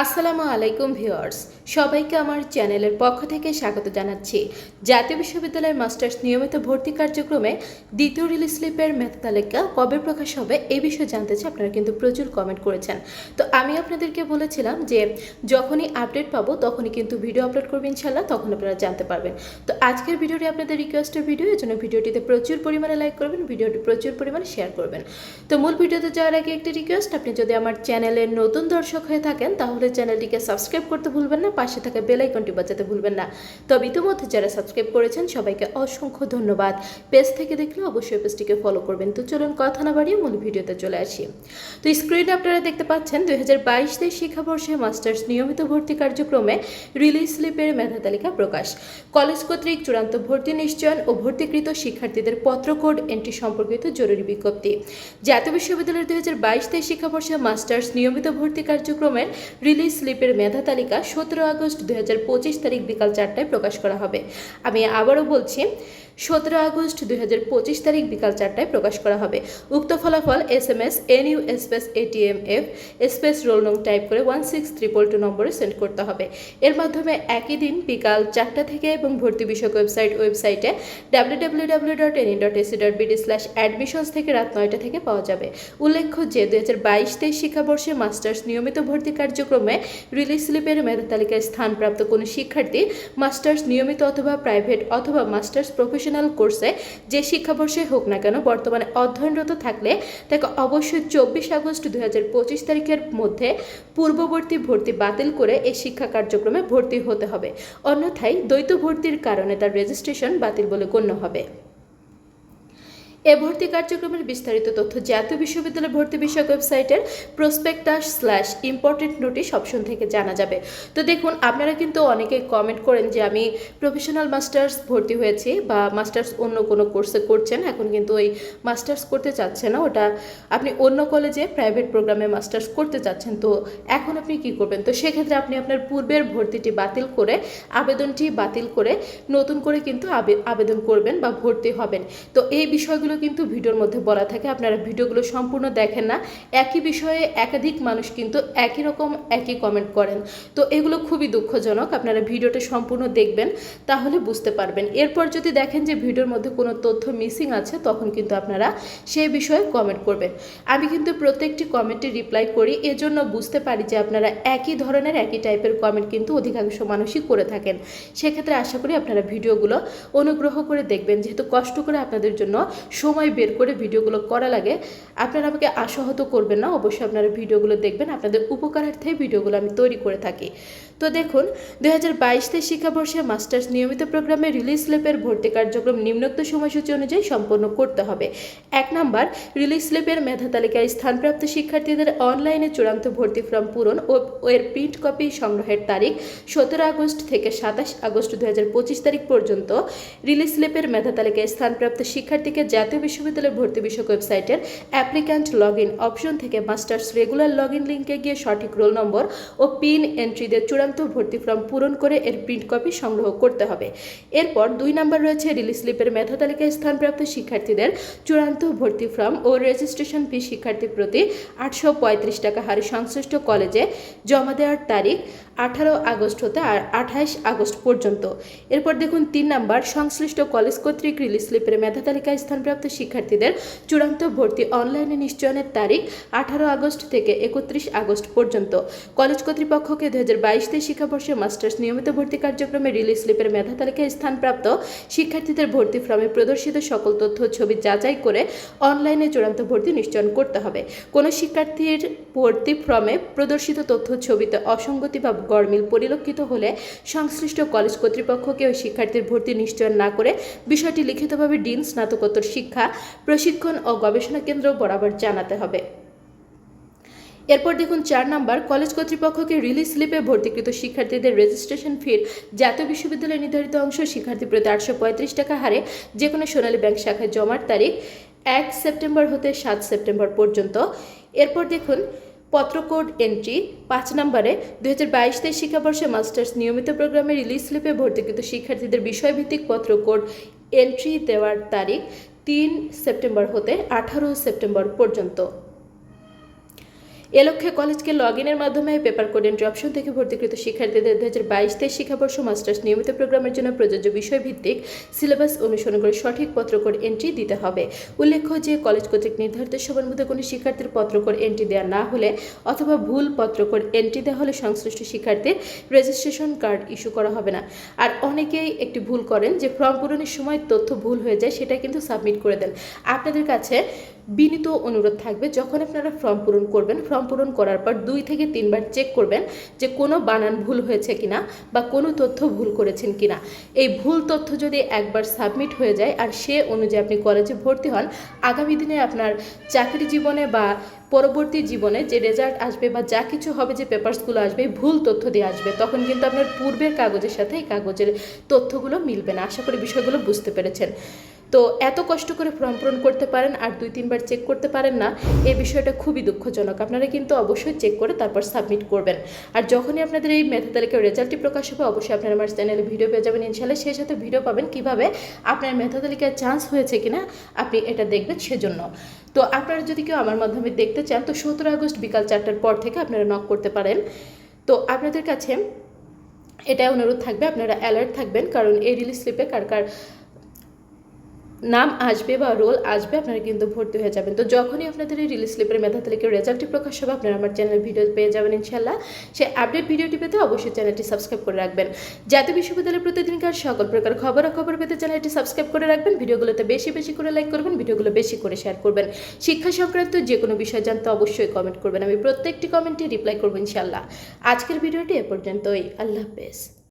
আসসালামু আলাইকুম ভিউয়ার্স, সবাইকে আমার চ্যানেলের পক্ষ থেকে স্বাগত জানাচ্ছি। জাতীয় বিশ্ববিদ্যালয়ের মাস্টার্স নিয়মিত ভর্তি কার্যক্রমে দ্বিতীয় রিলিজ স্লিপের মেধা তালিকা কবে প্রকাশ হবে এই বিষয়ে জানতে চাই, আপনারা কিন্তু প্রচুর কমেন্ট করেছেন। তো আমি আপনাদেরকে বলেছিলাম যে যখনই আপডেট পাবো তখনই কিন্তু ভিডিও আপলোড করবেন ইনশাল্লাহ তখন আপনারা জানতে পারবেন। তো আজকের ভিডিওটি আপনাদের রিকোয়েস্টের ভিডিও এর জন্য ভিডিওটিতে প্রচুর পরিমাণে লাইক করবেন, ভিডিওটি প্রচুর পরিমাণে শেয়ার করবেন। তো মূল ভিডিওতে যাওয়ার আগে একটি রিকোয়েস্ট আপনি যদি আমার চ্যানেলের নতুন দর্শক হয়ে থাকেন তাহলে চ্যানেলটিকে সাবস্ক্রাইব করতে ভুলবেন না, পাশে থাকা বেল আইকনটি বাজাতে ভুলবেন না। তবে ইতিমধ্যে যারা সাবস্ক্রাইব করেছেন, সবাইকে অসংখ্য ধন্যবাদ। পেজ থেকে দেখলে অবশ্যই পেজটিকে ফলো করবেন। তো চলুন কথা না বাড়িয়ে মূল ভিডিওতে চলে আসি। তো স্ক্রিনে আপনারা দেখতে পাচ্ছেন, দুই হাজার বাইশ তেইশ শিক্ষাবর্ষে মাস্টার্স নিয়মিত ভর্তি কার্যক্রমে রিলিজ স্লিপের মেধা তালিকা প্রকাশ। কলেজ কর্তৃক চূড়ান্ত ভর্তি নিশ্চয়ন ও ভর্তিকৃত শিক্ষার্থীদের পত্রকোড এন্ট্রি সম্পর্কিত জরুরি বিজ্ঞপ্তি। জাতীয় বিশ্ববিদ্যালয়ের দুই হাজার বাইশ তেইশ শিক্ষাবর্ষে মাস্টার্স নিয়মিত ভর্তি কার্যক্রমের রিলিজ স্লিপের মেধা তালিকা সতেরো আগস্ট দু তারিখ বিকাল চারটায় প্রকাশ করা হবে। আমি আবারও বলছি সতেরো আগস্ট দুই হাজার পঁচিশ তারিখ বিকাল চারটায় প্রকাশ করা হবে। উক্ত ফলাফল S M S, N U space ATM F space roll নং টাইপ করে ওয়ান সিক্স ত্রিপল টু নম্বরে সেন্ড করতে হবে। এর মাধ্যমে একই দিন বিকাল চারটা থেকে এবং ভর্তি বিষয়ক ওয়েবসাইট ওয়েবসাইটে W W dot NE dot AC dot BD slash admissions থেকে রাত নয়টা থেকে পাওয়া যাবে। উল্লেখ্য যে দুই হাজার বাইশ তেইশ শিক্ষাবর্ষে মাস্টার্স নিয়মিত ভর্তি কার্যক্রমে রিলিজ স্লিপের মেধা তালিকায় স্থানপ্রাপ্ত কোনো শিক্ষার্থী মাস্টার্স নিয়মিত অথবা প্রাইভেট অথবা মাস্টার্স প্রফেশনাল কোর্সে যে শিক্ষাবর্ষে হোক না কেন বর্তমানে অধ্যয়নরত থাকলে তাকে অবশ্যই চব্বিশ আগস্ট দুই হাজার পঁচিশ তারিখের মধ্যে পূর্ববর্তী ভর্তি বাতিল করে এই শিক্ষা কার্যক্রমে ভর্তি হতে হবে। অন্যথায় দ্বৈত ভর্তির কারণে তার রেজিস্ট্রেশন বাতিল বলে গণ্য হবে। এ ভর্তি কার্যক্রমের বিস্তারিত তথ্য জাতীয় বিশ্ববিদ্যালয় ভর্তি বিষয়ক ওয়েবসাইটের prospectus slash important notice option থেকে জানা যাবে। তো দেখুন, আপনারা কিন্তু অনেকে কমেন্ট করেন যে আমি প্রফেশনাল মাস্টার্স ভর্তি হয়েছি বা মাস্টার্স অন্য কোনো কোর্সে করছেন, এখন কিন্তু ওই মাস্টার্স করতে চাচ্ছে না, ওটা আপনি অন্য কলেজে প্রাইভেট প্রোগ্রামে মাস্টার্স করতে চাচ্ছেন, তো এখন আপনি কি করবেন? তো সেক্ষেত্রে আপনি আপনার পূর্বের ভর্তিটি বাতিল করে, আবেদনটি বাতিল করে নতুন করে কিন্তু আবে- আবেদন করবেন বা ভর্তি হবেন। তো এই বিষয়গুলো কিন্তু ভিডিওর মধ্যে বলা থাকে, আপনারা ভিডিওগুলো সম্পূর্ণ দেখেন না। একই বিষয়ে একাধিক মানুষ কিন্তু একই রকম, একই কমেন্ট করেন। তো এগুলো খুবই দুঃখজনক, আপনারা ভিডিওটা সম্পূর্ণ দেখবেন, তাহলে বুঝতে পারবেন। এরপর যদি দেখেন যে ভিডিওর মধ্যে কোনো তথ্য মিসিং আছে, তখন কিন্তু আপনারা সেই বিষয়ে কমেন্ট করবেন। আমি কিন্তু প্রত্যেকটি কমেন্টে রিপ্লাই করি, এজন্য বুঝতে পারি যে আপনারা একই ধরনের, একই টাইপের কমেন্ট কিন্তু অধিকাংশ মানুষই করে থাকেন। সেক্ষেত্রে আশা করি আপনারা ভিডিওগুলো অনুগ্রহ করে দেখবেন, যেহেতু কষ্ট করে আপনাদের জন্য সময় বের করে ভিডিওগুলো করা লাগে। আপনারা আমাকে আশাহত করবেন না, অবশ্যই আপনারা ভিডিওগুলো দেখবেন, আপনাদের উপকারার্থে ভিডিওগুলো আমি তৈরি করে থাকি। তো দেখুন, দুই হাজার বাইশ শিক্ষাবর্ষে মাস্টার্স নিয়মিত প্রোগ্রামে রিলিজ স্লিপের ভর্তি কার্যক্রম নিম্নোক্ত সময়সূচি অনুযায়ী সম্পন্ন করতে হবে। এক নাম্বার, রিলিজ স্লিপের মেধা তালিকায় স্থানপ্রাপ্ত শিক্ষার্থীদের অনলাইনে চূড়ান্ত ভর্তি ফর্ম পূরণ ও ও এর প্রিন্ট কপি সংগ্রহের তারিখ সতেরো আগস্ট থেকে সাতাশ আগস্ট দু হাজার পঁচিশ তারিখ পর্যন্ত। রিলিজ স্লিপের মেধা তালিকায় স্থানপ্রাপ্ত শিক্ষার্থীকে জাতীয় বিশ্ববিদ্যালয়ের ভর্তি বিষয়ক ওয়েবসাইটের অ্যাপ্লিক্যান্ট লগ ইন অপশন থেকে মাস্টার্স রেগুলার লগ ইন লিঙ্কে গিয়ে সঠিক রোল নম্বর ও পিন এন্ট্রিতে চূড়ান্ত ভর্তি ফর্ম পূরণ করে এর প্রিন্ট কপি সংগ্রহ করতে হবে। এরপর দুই নম্বর রয়েছে রিলিজ স্লিপের মেধা তালিকায় স্থানপ্রাপ্ত শিক্ষার্থীদের চূড়ান্ত ভর্তি ফর্ম ও রেজিস্ট্রেশন ফি শিক্ষার্থী প্রতি আটশো পঁয়ত্রিশ টাকা হারে সংশ্লিষ্ট কলেজে জমা দেওয়ার তারিখ আঠারো আগস্ট হতে আর আঠাইশ আগস্ট পর্যন্ত। এরপর দেখুন তিন নাম্বার, সংশ্লিষ্ট কলেজ কর্তৃক রিলিজ স্লিপের মেধা তালিকায় স্থানপ্রাপ্ত শিক্ষার্থীদের চূড়ান্ত ভর্তি অনলাইনে নিশ্চয়নের তারিখ আঠারো আগস্ট থেকে একত্রিশ আগস্ট পর্যন্ত। কলেজ কর্তৃপক্ষকে দু হাজার বাইশ শিক্ষাবর্ষে মাস্টার্স নিয়মিত ভর্তি কার্যক্রমে রিলিজ স্লিপের মেধা তালিকায় স্থানপ্রাপ্ত শিক্ষার্থীদের ভর্তি ফর্মে প্রদর্শিত সকল তথ্য ছবি যাচাই করে অনলাইনে চূড়ান্ত ভর্তি নিশ্চয়ন করতে হবে। কোনো শিক্ষার্থীর ভর্তি ফর্মে প্রদর্শিত তথ্য ছবিতে অসঙ্গতি বা গরমিল পরিলক্ষিত হলে সংশ্লিষ্ট কলেজ কর্তৃপক্ষকে ওই শিক্ষার্থীর ভর্তি নিশ্চয়ন না করে বিষয়টি লিখিতভাবে ডিন, স্নাতকোত্তর শিক্ষা, প্রশিক্ষণ ও গবেষণা কেন্দ্র বরাবর জানাতে হবে। এরপর দেখুন চার নাম্বার, কলেজ কর্তৃপক্ষকে রিলিজ স্লিপে ভর্তিকৃত শিক্ষার্থীদের রেজিস্ট্রেশন ফির জাতীয় বিশ্ববিদ্যালয়ের নির্ধারিত অংশ শিক্ষার্থী প্রতি আটশো পঁয়ত্রিশ টাকা হারে যে কোনো সোনালী ব্যাংক শাখায় জমার তারিখ এক সেপ্টেম্বর হতে সাত সেপ্টেম্বর পর্যন্ত। এরপর দেখুন পত্রকোড এন্ট্রি পাঁচ নম্বরে দু হাজার বাইশ তেইশ শিক্ষাবর্ষে মাস্টার্স নিয়মিত প্রোগ্রামে রিলিজ স্লিপে ভর্তিকৃত শিক্ষার্থীদের বিষয়ভিত্তিক পত্র কোড এন্ট্রি দেওয়ার তারিখ তিন সেপ্টেম্বর হতে আঠারো সেপ্টেম্বর পর্যন্ত। এ লক্ষ্যে কলেজকে লগ ইনের মাধ্যমে পেপার কোড এন্ট্রি অপশন থেকে ভর্তিকৃত শিক্ষার্থীদের দু হাজার বাইশ তেইশ শিক্ষাবর্ষ মাস্টার্স নিয়মিত প্রোগ্রামের জন্য প্রযোজ্য বিষয়ভিত্তিক সিলেবাস অনুসরণ করে সঠিক পত্রকোড এন্ট্রি দিতে হবে। উল্লেখ্য যে, কলেজ কর্তৃক নির্ধারিত সময়ের মধ্যে কোনো শিক্ষার্থীর পত্রকোড এন্ট্রি দেওয়া না হলে অথবা ভুল পত্রকোড এন্ট্রি দেওয়া হলে সংশ্লিষ্ট শিক্ষার্থীর রেজিস্ট্রেশন কার্ড ইস্যু করা হবে না। আর অনেকেই একটি ভুল করেন যে, ফর্ম পূরণের সময় তথ্য ভুল হয়ে যায় সেটা কিন্তু সাবমিট করে দেন। আপনাদের কাছে বিনীত অনুরোধ থাকবে, যখন আপনারা ফর্ম পূরণ করবেন, ফর্ম পূরণ করার পর দুই থেকে তিনবার চেক করবেন যে কোনো বানান ভুল হয়েছে কিনা বা কোনো তথ্য ভুল করেছেন কিনা। এই ভুল তথ্য যদি একবার সাবমিট হয়ে যায় আর সে অনুযায়ী আপনি কলেজে ভর্তি হন, আগামী দিনে আপনার চাকরি জীবনে বা পরবর্তী জীবনে যে রেজাল্ট আসবে বা যা কিছু হবে যে পেপারসগুলো আসবে, ভুল তথ্য দিয়ে আসবে, তখন কিন্তু আপনার পূর্বের কাগজের সাথে এই কাগজের তথ্যগুলো মিলবে না। আশা করি বিষয়গুলো বুঝতে পেরেছেন। তো এত কষ্ট করে ফর্ম পূরণ করতে পারেন আর দুই, তিনবার চেক করতে পারেন না এই বিষয়টা খুবই দুঃখজনক। আপনারা কিন্তু অবশ্যই চেক করে তারপর সাবমিট করবেন। আর যখনই আপনাদের এই মেধা তালিকার রেজাল্টটি প্রকাশ হবে, অবশ্যই আপনারা আমার চ্যানেলে ভিডিও পেয়ে যাবেন। ইনশাল্লাহ সেই সাথে ভিডিও পাবেন কীভাবে আপনার মেধা তালিকায় চান্স হয়েছে কিনা আপনি এটা দেখবেন সেজন্য। তো আপনারা যদি কেউ আমার মাধ্যমে দেখতে চান, তো সতেরো আগস্ট বিকাল চারটার পর থেকে আপনারা নক করতে পারেন। তো আপনাদের কাছে এটা অনুরোধ থাকবে, আপনারা অ্যালার্ট থাকবেন, কারণ এই রিলিজ স্লিপে কার কার নাম আসবে বা রোল আসবে, আপনারা কিন্তু ভর্তি হয়ে যাবেন। তো যখনই আপনাদের এই রিলিজ স্লিপের মেধা তালিকার রেজাল্টটি প্রকাশ হবে, আপনারা আমার চ্যানেল ভিডিও পেয়ে যাবেন ইনশাল্লাহ সেই আপডেট ভিডিওটি পেতে অবশ্যই চ্যানেলটি সাবস্ক্রাইব করে রাখবেন। জাতীয় বিশ্ববিদ্যালয়ের প্রতিদিনকার সকল প্রকার খবরাখবর পেতে চ্যানেলটি সাবস্ক্রাইব করে রাখবেন। ভিডিওগুলোতে বেশি বেশি করে লাইক করবেন, ভিডিওগুলো বেশি করে শেয়ার করবেন। শিক্ষা সংক্রান্ত যে কোনো বিষয় জানতে অবশ্যই কমেন্ট করবেন। আমি প্রত্যেকটি কমেন্টে রিপ্লাই করব ইনশাল্লাহ আজকের ভিডিওটি এ পর্যন্তই। আল্লাহ হাফেজ।